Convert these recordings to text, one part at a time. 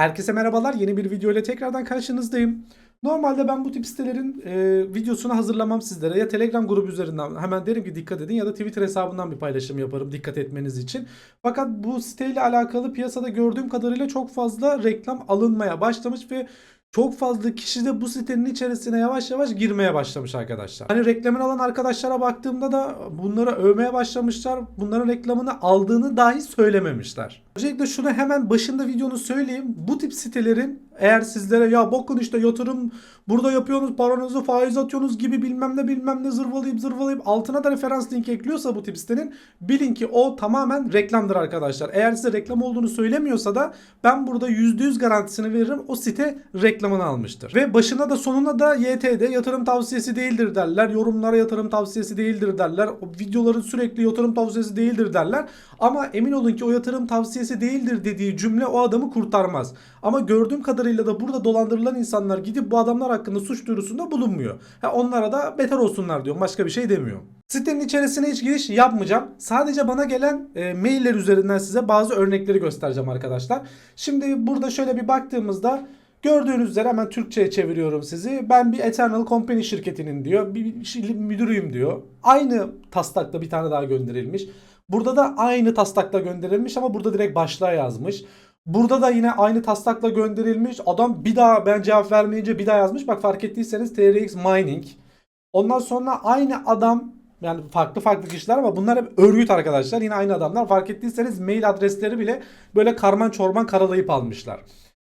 Herkese merhabalar. Yeni bir video ile tekrardan karşınızdayım. Normalde ben bu tip sitelerin e, videosunu hazırlamam sizlere. Ya Telegram grubu üzerinden hemen derim ki dikkat edin ya da Twitter hesabından bir paylaşım yaparım dikkat etmeniz için. Fakat bu siteyle alakalı piyasada gördüğüm kadarıyla çok fazla reklam alınmaya başlamış ve çok fazla kişi de bu sitenin içerisine yavaş yavaş girmeye başlamış arkadaşlar. Hani reklamını alan arkadaşlara baktığımda da bunları övmeye başlamışlar. Bunların reklamını aldığını dahi söylememişler. Öncelikle şunu hemen başında videonu söyleyeyim. Bu tip sitelerin eğer sizlere ya bakın işte yatırım burada yapıyorsunuz paranızı faiz atıyorsunuz gibi bilmem ne bilmem ne zırvalayıp zırvalayıp altına da referans link ekliyorsa bu tip sitenin bilin ki o tamamen reklamdır arkadaşlar. Eğer size reklam olduğunu söylemiyorsa da ben burada %100 garantisini veririm o site reklamını almıştır. Ve başına da sonuna da YT'de yatırım tavsiyesi değildir derler. Yorumlara yatırım tavsiyesi değildir derler. O videoların sürekli yatırım tavsiyesi değildir derler. Ama emin olun ki o yatırım tavsiyesi değildir dediği cümle o adamı kurtarmaz. Ama gördüğüm kadarıyla da burada dolandırılan insanlar gidip bu adamlar hakkında suç duyurusunda bulunmuyor. Ha, onlara da beter olsunlar diyor. Başka bir şey demiyor. Sitenin içerisine hiç giriş yapmayacağım. Sadece bana gelen e, mailler üzerinden size bazı örnekleri göstereceğim arkadaşlar. Şimdi burada şöyle bir baktığımızda Gördüğünüz üzere hemen Türkçe'ye çeviriyorum sizi. Ben bir Eternal Company şirketinin diyor. Bir şey- müdürüyüm diyor. Aynı taslakta bir tane daha gönderilmiş. Burada da aynı taslakla gönderilmiş ama burada direkt başlığa yazmış. Burada da yine aynı taslakla gönderilmiş. Adam bir daha ben cevap vermeyince bir daha yazmış. Bak fark ettiyseniz TRX Mining. Ondan sonra aynı adam yani farklı farklı kişiler ama bunlar hep örgüt arkadaşlar. Yine aynı adamlar. Fark ettiyseniz mail adresleri bile böyle karman çorman karalayıp almışlar.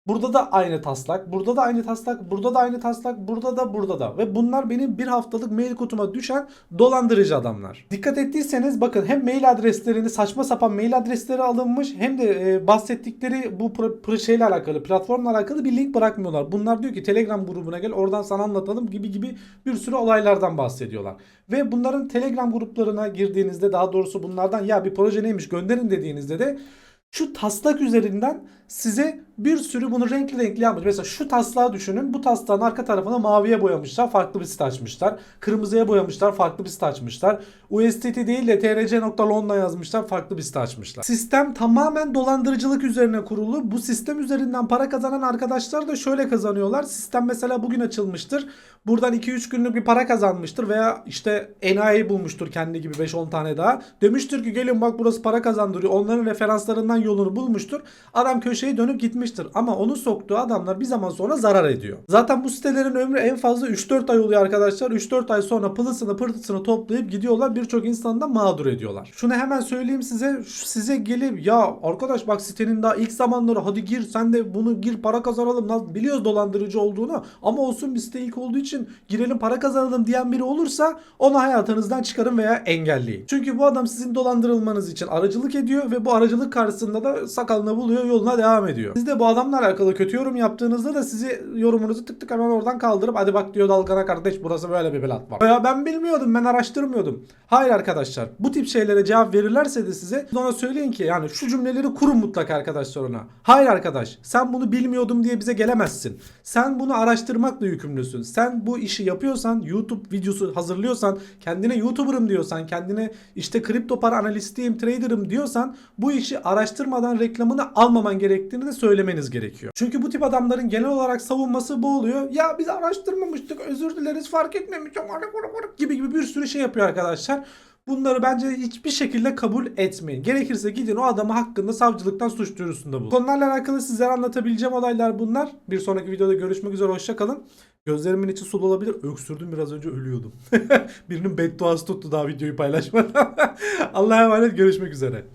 Burada da aynı taslak, burada da aynı taslak, burada da aynı taslak, burada da burada da. Ve bunlar benim bir haftalık mail kutuma düşen dolandırıcı adamlar. Dikkat ettiyseniz bakın hem mail adreslerini saçma sapan mail adresleri alınmış hem de e, bahsettikleri bu pro, pro- şeyle alakalı platformla alakalı bir link bırakmıyorlar. Bunlar diyor ki Telegram grubuna gel oradan sana anlatalım gibi gibi bir sürü olaylardan bahsediyorlar. Ve bunların Telegram gruplarına girdiğinizde daha doğrusu bunlardan ya bir proje neymiş gönderin dediğinizde de şu taslak üzerinden size bir sürü bunu renkli renkli yapmış. Mesela şu taslağı düşünün. Bu taslağın arka tarafını maviye boyamışlar. Farklı bir site açmışlar. Kırmızıya boyamışlar. Farklı bir site açmışlar. USDT değil de trc.londra yazmışlar. Farklı bir site açmışlar. Sistem tamamen dolandırıcılık üzerine kurulu. Bu sistem üzerinden para kazanan arkadaşlar da şöyle kazanıyorlar. Sistem mesela bugün açılmıştır. Buradan 2-3 günlük bir para kazanmıştır veya işte enayi bulmuştur kendi gibi 5-10 tane daha. Demiştir ki gelin bak burası para kazandırıyor. Onların referanslarından yolunu bulmuştur. Adam köşeyi dönüp gitmiştir. Ama onu soktuğu adamlar bir zaman sonra zarar ediyor. Zaten bu sitelerin ömrü en fazla 3-4 ay oluyor arkadaşlar. 3-4 ay sonra pılısını pırtısını toplayıp gidiyorlar. Birçok insanı da mağdur ediyorlar. Şunu hemen söyleyeyim size. Size gelip ya arkadaş bak sitenin daha ilk zamanları hadi gir sen de bunu gir para kazanalım. Biliyoruz dolandırıcı olduğunu ama olsun bir site ilk olduğu için girelim para kazanalım diyen biri olursa onu hayatınızdan çıkarın veya engelleyin. Çünkü bu adam sizin dolandırılmanız için aracılık ediyor ve bu aracılık karşısında da sakalını buluyor yoluna devam ediyor. Siz de bu adamla alakalı kötü yorum yaptığınızda da sizi yorumunuzu tık tık hemen oradan kaldırıp hadi bak diyor dalgana kardeş burası böyle bir platform. Ya ben bilmiyordum ben araştırmıyordum. Hayır arkadaşlar bu tip şeylere cevap verirlerse de size ona söyleyin ki yani şu cümleleri kurun mutlaka arkadaşlar ona. Hayır arkadaş sen bunu bilmiyordum diye bize gelemezsin. Sen bunu araştırmakla yükümlüsün. Sen bu işi yapıyorsan YouTube videosu hazırlıyorsan kendine YouTuber'ım diyorsan kendine işte kripto para analistiyim trader'ım diyorsan bu işi araştırmadan reklamını almaman gerektiğini de söylemeniz gerekiyor. Çünkü bu tip adamların genel olarak savunması bu oluyor. Ya biz araştırmamıştık özür dileriz fark etmemiş gibi gibi bir sürü şey yapıyor arkadaşlar. Bunları bence hiçbir şekilde kabul etmeyin. Gerekirse gidin o adamı hakkında savcılıktan suç duyurusunda bulun. Konularla alakalı sizlere anlatabileceğim olaylar bunlar. Bir sonraki videoda görüşmek üzere hoşçakalın. Gözlerimin içi sulu olabilir. Öksürdüm biraz önce ölüyordum. Birinin bedduası tuttu daha videoyu paylaşmadan. Allah'a emanet görüşmek üzere.